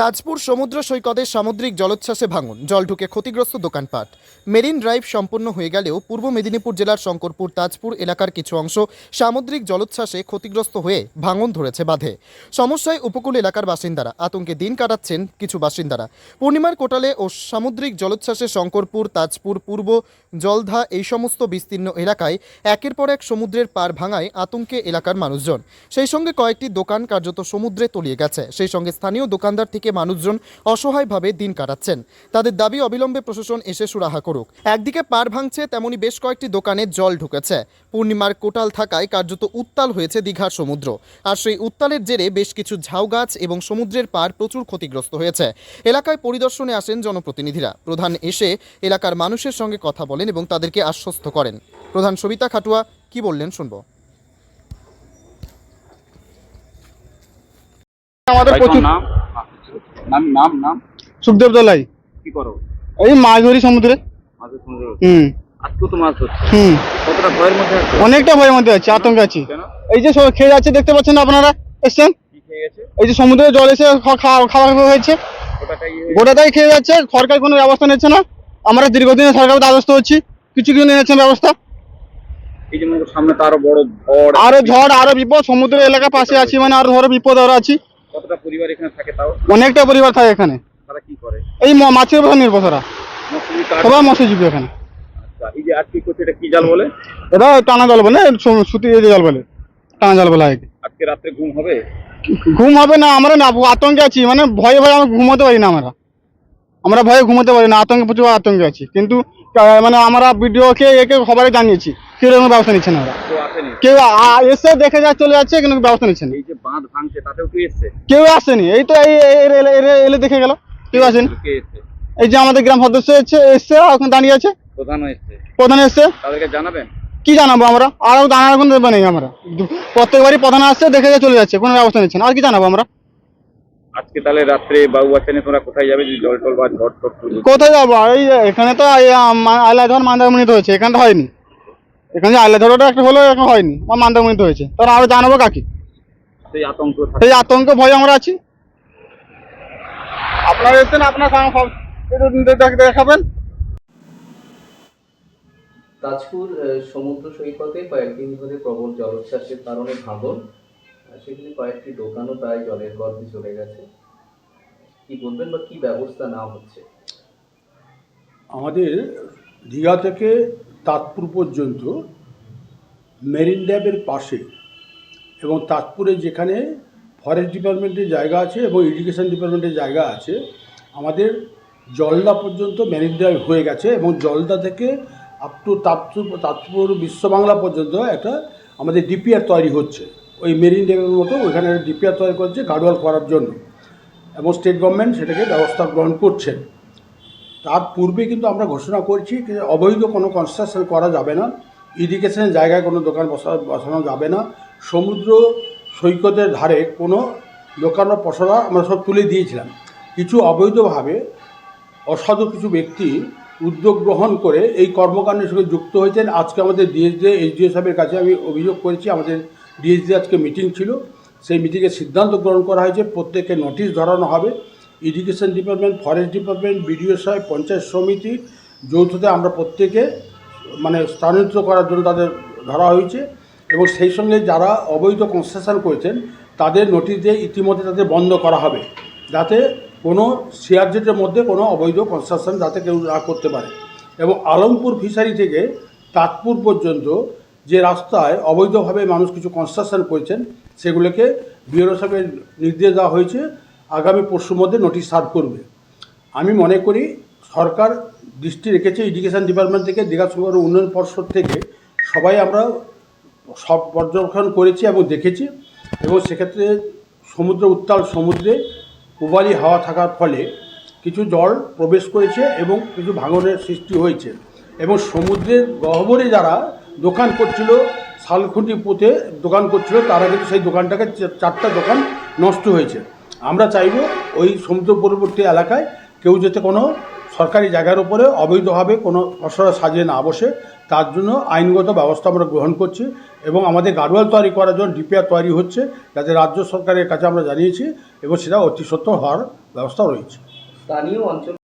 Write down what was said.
তাজপুর সমুদ্র সৈকতে সামুদ্রিক জলোচ্ছ্বাসে ভাঙন, জল ঢুকে ক্ষতিগ্রস্ত দোকানপাট। মেরিন ড্রাইভ সম্পন্ন হয়ে গেলেও পূর্ব মেদিনীপুর জেলার শঙ্করপুর, তাজপুর এলাকার কিছু অংশ সামুদ্রিক জলোচ্ছ্বাসে ক্ষতিগ্রস্ত হয়ে ভাঙন ধরেছে বাঁধে। সমস্যায় উপকূল এলাকার বাসিন্দারা আতঙ্কে দিন কাটাচ্ছেন কিছু বাসিন্দারা। পূর্ণিমার কোটালে ও সামুদ্রিক জলোচ্ছ্বাসে শঙ্করপুর, তাজপুর, পূর্ব জলধা এই সমস্ত বিস্তীর্ণ এলাকায় একের পর এক সমুদ্রের পার ভাঙায় আতঙ্কে এলাকার মানুষজন। সেই সঙ্গে কয়েকটি দোকান কার্যত সমুদ্রে তলিয়ে গেছে। সেই সঙ্গে স্থানীয় দোকানদার থেকে মানুষজন অসহায়ভাবে দিন কাটাচ্ছেন। তাদের দাবি অবিলম্বে প্রশাসন এসে সুরাহা করুক। একদিকে পার ভাঙছে তেমনি বেশ কয়েকটি দোকানে জল ঢুকেছে। পূর্ণিমার কোটাল থাকায় কার্যত উত্তাল হয়েছে দীঘার সমুদ্র। আর সেই উত্তালের জেরে বেশ কিছু ঝাউ গাছ এবং সমুদ্রের পার প্রচুর ক্ষতিগ্রস্ত হয়েছে। এলাকায় পরিদর্শনে আসেন জনপ্রতিনিধিরা। প্রধান এসে এলাকার মানুষের সঙ্গে কথা বলেন এবং তাদেরকে আশ্বস্ত করেন। প্রধান সবিতা খাটুয়া কি বললেন শুনব। আমাদের প্রচুর নাম? নাম নাম নাম? সুখদেব দলাই। কি করো? এই মাছ ধরি সমুদ্রে হুম। তো মাছ ধরছে। হুম। কতটা ভয়ের মধ্যে আছো? অনেকটা ভয়ের মধ্যে আছে আতঙ্কে আছি। কেন? এই যে খেয়ে যাচ্ছে দেখতে পাচ্ছেন আপনারা? এসছেন? এই যে সমুদ্রে জল এসে খাওয়া খাওয়া হয়েছে গোটাটাই খেয়ে যাচ্ছে সরকার কোনো ব্যবস্থা নিচ্ছে না। আমরা দীর্ঘদিন সরকার দ্বারস্থ হচ্ছি। কিছু কিছু নিয়েছেন ব্যবস্থা। এই যে সামনে তো আরও বড় ঝড় আরও ঝড় আরও বিপদ সমুদ্রের এলাকা পাশে আছি মানে আরও ধরো বিপদ আরও আছি। কতটা পরিবার এখানে থাকে তাও? অনেকটা পরিবার থাকে এখানে। তারা কি করে? এই মাছের উপর নির্ভর সবাই মৎস্যজীবী এখানে। আচ্ছা, এই যে আজকে করছে এটা কি জাল বলে? এটা টানা জল বলে সু- সুতি এই জল বলে টানা জাল বলে আজকে রাত্রে ঘুম হবে? ঘুম হবে না আমরা না আতঙ্কে আছি মানে ভয়ে ভয়ে আমরা ঘুমাতে পারি না আমরা। আমরা ভয়ে ঘুমোতে পারি না আতঙ্কে প্রচুর আতঙ্কে আছি। কিন্তু মানে আমরা ভিডিওকে একে খবরে জানিয়েছি কেউ কোনো ব্যবস্থা নিচ্ছে না ওরা। কেউ এসে দেখে যা চলে যাচ্ছে কিন্তু ব্যবস্থা নিচ্ছে না। কেউ আসেনি। এই তো এই এলে- দেখে গেল কেউ আসেনি। এই যে আমাদের গ্রাম সদস্য এসছে এসছে এখন দাঁড়িয়ে আছে। প্রধান এসছে। প্রধান এসছে। তাদেরকে জানাবেন? কি জানাব আমরা? আর জানার কোনো দেবে নেই আমরা। প্রত্যেকবারই প্রধান আসছে দেখে যা চলে যাচ্ছে কোনো ব্যবস্থা নিচ্ছে না। আর কি জানাব আমরা? আজকে তাহলে রাত্রে বাবু আছেন তোমরা কোথায় যাবে? যদি জল টল বা ঝড় টট কোথায় যাব? এই এখানে তো আইলাধর মান্দারমণিতে হয়েছে। এখানে তো হয়নি। এখানে যে আইলাধরটা একটা হলো এখন হয়নি আমার মান্দারমণিতে হয়েছে। তাহলে আরও জানাব কাকি? সেই আতঙ্ক সেই আতঙ্ক ভয় আমরা আছি। আপনারা এসছেন আপনার সব দেখাবেন। তাজপুর সমুদ্র সৈকতে কয়েকদিন ধরে প্রবল জলোচ্ছ্বাসের কারণে ভাঙন। সেখানে কয়েকটি দোকানও প্রায় জলের গর্ভে চলে গেছে। কি বলবেন বা কি ব্যবস্থা নেওয়া হচ্ছে? আমাদের দীঘা থেকে তাজপুর পর্যন্ত মেরিন ড্যামের পাশে এবং তাজপুরে যেখানে ফরেস্ট ডিপার্টমেন্টের জায়গা আছে এবং ইরিগেশন ডিপার্টমেন্টের জায়গা আছে, আমাদের জলদা পর্যন্ত মেরিন ড্রাইভ হয়ে গেছে এবং জলদা থেকে আপ টু তাজপুর তাজপুর বিশ্ববাংলা পর্যন্ত একটা আমাদের ডিপিআর তৈরি হচ্ছে। ওই মেরিন ড্রাইভের মতো ওইখানে ডিপিআর তৈরি করছে গার্ডওয়াল করার জন্য। এবং স্টেট গভর্নমেন্ট সেটাকে ব্যবস্থা গ্রহণ করছেন তার পূর্বে কিন্তু আমরা ঘোষণা করছি যে অবৈধ কোনো কনস্ট্রাকশন করা যাবে না। ইরিগেশনের জায়গায় কোনো দোকান বসা বসানো যাবে না। সমুদ্র সৈকতের ধারে কোনো দোকান বা পসরা আমরা সব তুলে দিয়েছিলাম। কিছু অবৈধভাবে অসাধু কিছু ব্যক্তি উদ্যোগ গ্রহণ করে এই কর্মকাণ্ডের সঙ্গে যুক্ত হয়েছেন। আজকে আমাদের ডিএসডি এইচডিও সাহেবের কাছে আমি অভিযোগ করেছি। আমাদের ডিএসডি আজকে মিটিং ছিল, সেই মিটিংয়ে সিদ্ধান্ত গ্রহণ করা হয়েছে, প্রত্যেককে নোটিশ ধরানো হবে। Irrigation department, forest department, BDO সাহেব, পঞ্চায়েত সমিতি, যৌথতে আমরা প্রত্যেকে মানে স্থানান্তরিত করার জন্য তাদের ধরা হয়েছে এবং সেই সঙ্গে যারা অবৈধ কনস্ট্রাকশন করেছেন, তাদের নোটিশ দিয়ে ইতিমধ্যে তাদের বন্ধ করা হবে, যাতে কোনো সিআরজেটের মধ্যে কোনো অবৈধ কনস্ট্রাকশন যাতে কেউ না করতে পারে। এবং আলমপুর ফিশারি থেকে তাজপুর পর্যন্ত যে রাস্তায় অবৈধভাবে মানুষ কিছু কনস্ট্রাকশন করেছেন, সেগুলোকে বিওরো সাহেবের নির্দেশ দেওয়া হয়েছে, আগামী পরশুর মধ্যে নোটিশ সার্ভ করবে। আমি মনে করি সরকার দৃষ্টি রেখেছে এডুকেশন ডিপার্টমেন্ট থেকে, দীঘা সমুদ্র উন্নয়ন পর্ষদ থেকে, সবাই আমরা সব পর্যবেক্ষণ করেছি এবং দেখেছি এবং সেক্ষেত্রে সমুদ্র উত্তাল সমুদ্রে উবালি হাওয়া থাকার ফলে কিছু জল প্রবেশ করেছে এবং কিছু ভাঙনের সৃষ্টি হয়েছে। এবং সমুদ্রের গহ্বরে যারা দোকান করছিল শালখুঁটি পুঁতে দোকান করছিল, তারা কিন্তু সেই দোকানটাকে চারটা দোকান নষ্ট হয়েছে। আমরা চাইব ওই সমুদ্র পরবর্তী এলাকায় কেউ যাতে কোনো সরকারি জায়গার উপরে অবৈধভাবে কোনো ফসলা সাজিয়ে না বসে, তার জন্য আইনগত ব্যবস্থা আমরা গ্রহণ করছি এবং আমাদের গাড়োয়াল তৈরি করার জন্য ডিপিআর তৈরি হচ্ছে, যাতে রাজ্য সরকারের কাছে আমরা জানিয়েছি এবং সেটা অতি সত্ত্বর হওয়ার ব্যবস্থা রয়েছে। স্থানীয় অঞ্চল